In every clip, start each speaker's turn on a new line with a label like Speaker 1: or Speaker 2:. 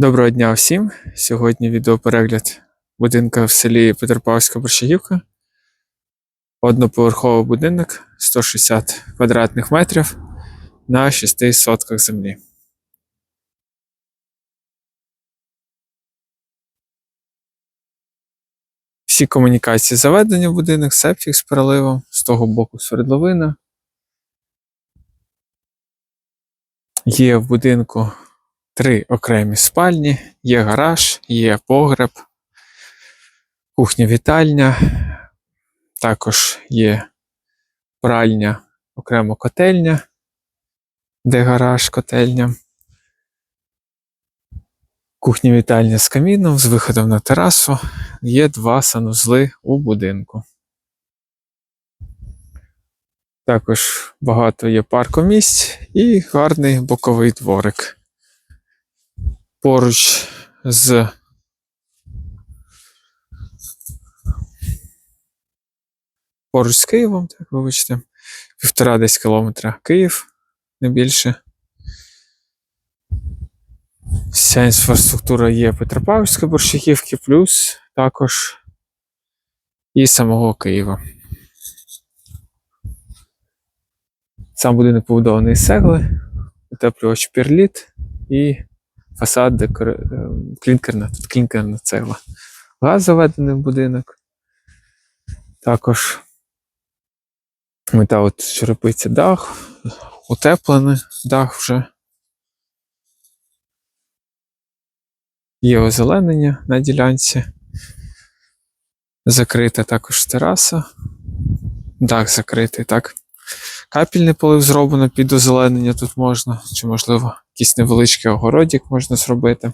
Speaker 1: Доброго дня всім! Сьогодні відеоперегляд будинка в селі Петропавська Борщагівка. Одноповерховий будинок 160 квадратних метрів на 6 сотках землі. Всі комунікації заведені в будинок, септик з переливом, з того боку свердловина. Є в будинку три окремі спальні, є гараж, є погреб, кухня-вітальня, також є пральня, окремо котельня, де гараж, котельня. Кухня-вітальня з каміном, з виходом на терасу. Є два санузли у будинку. Також багато є паркомісць і гарний боковий дворик поруч з поруч з Києвом, так вибачте, півтора десь кілометра Київ, не більше. Вся інфраструктура є Петропавлівська Борщагівки, плюс також і самого Києва. Сам будинок побудований з цегли, утеплювач перліт і фасад декор... е, клінкерна, тут клінкерна цегла. Газ заведений в будинок. Також мета от черепиця дах, утеплений дах вже. Є озеленення на ділянці. Закрита також тераса. Дах закритий, так. Капільний полив зроблено під озеленення тут можна, чи, можливо, якийсь невеличкий огородик можна зробити.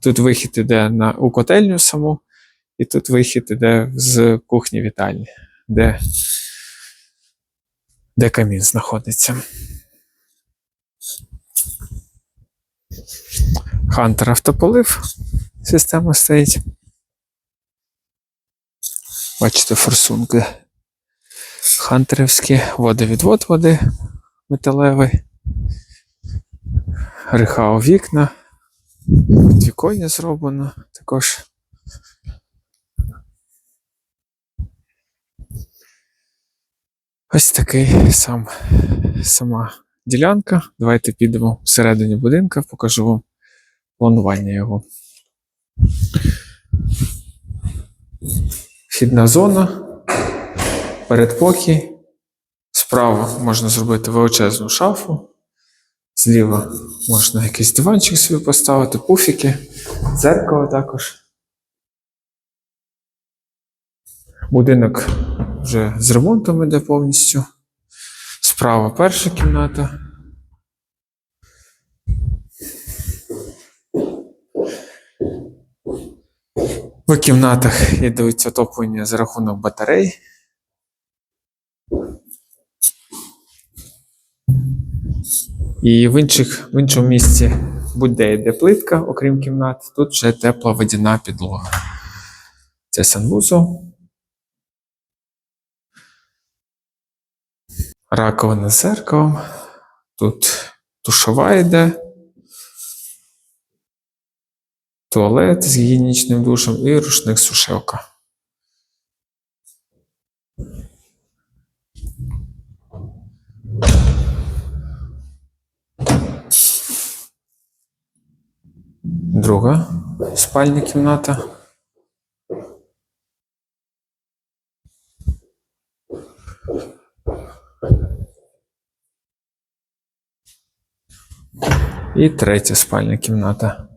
Speaker 1: Тут вихід іде на, у котельню саму, і тут вихід іде з кухні вітальні, де, де камін знаходиться. Хантер автополив. Система стоїть. Бачите, форсунки хантерівські, водовідвод води металевий, риха у вікна, підвіконня зроблено також. Ось такий сам, сама ділянка. Давайте підемо всередині будинка, покажу вам планування його. Вхідна зона, передпокій. Справа можна зробити величезну шафу. Зліва можна якийсь диванчик собі поставити, пуфіки, дзеркало також. Будинок вже з ремонтом іде повністю. Справа перша кімната. В кімнатах йдуть отоплення за рахунок батарей. І в, інших, в іншому місці будь-де йде плитка, окрім кімнат, тут вже тепла водяна підлога. Це санвузол. Раковина з зеркалом. Тут душова йде. Туалет з гігієнічним душем і рушник сушилка. Друга спальня кімната. І третя спальня кімната.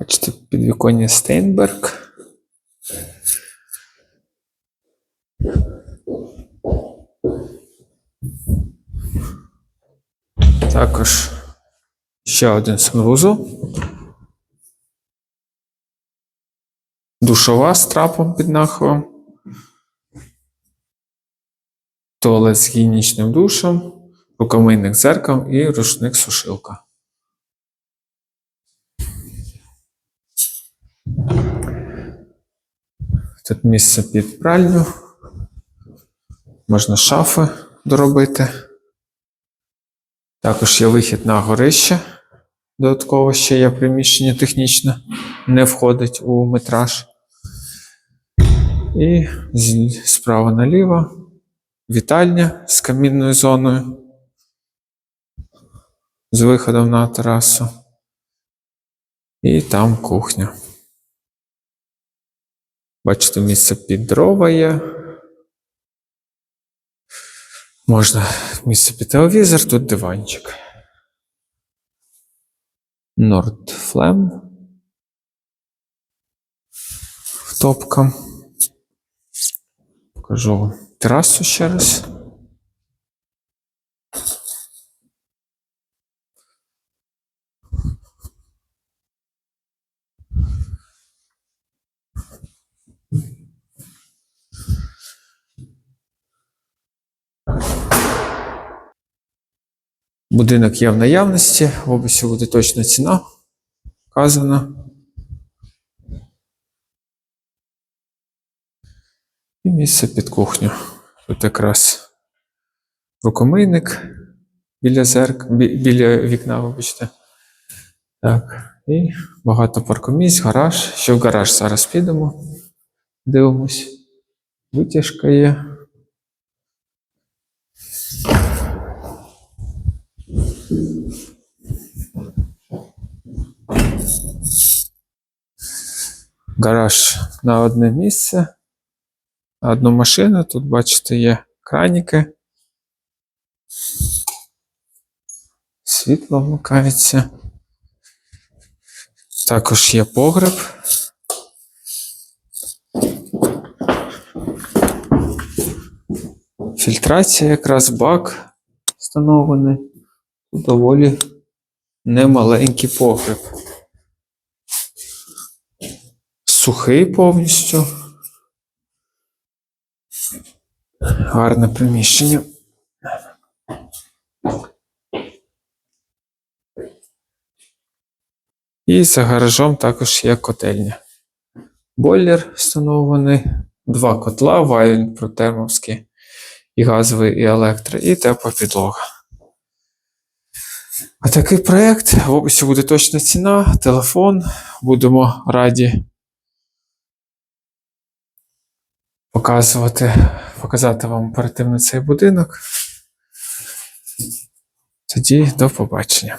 Speaker 1: Бачите, підвіконня Стейнберг. Також ще один санвузол. Душова з трапом під нахилом. Туалет з гігієнічним душем, рукомийник зеркалом і рушник сушилка. Тут місце під пральню. Можна шафи доробити. Також є вихід на горище. Додатково ще є приміщення технічне, не входить у метраж. І справа наліво вітальня з камінною зоною. З виходом на терасу. І там кухня. Бачите, місце під дрова є. Можна місце під телевізор, тут диванчик. Нордфлем. Топка. Покажу терасу ще раз. Будинок є в наявності, в описі буде точна ціна вказана. І місце під кухню. Тут якраз рукомийник біля зерк... біля вікна, вибачте. Так. І багато паркомісць, гараж. Ще в гараж зараз підемо. Дивимось. Витяжка є. Гараж на одне місце. На одну машину. Тут, бачите, є краніки. Світло вмикається. Також є погреб. Фільтрація, якраз бак встановлений. Тут доволі немаленький погреб. Сухий повністю. Гарне приміщення. І за гаражом також є котельня. Бойлер встановлений, два котла, вайлінг протермовський, і газовий, і електро, і тепла підлога. А такий проєкт. В описі буде точна ціна, телефон. Будемо раді показувати, показати вам оперативно цей будинок. Тоді до побачення.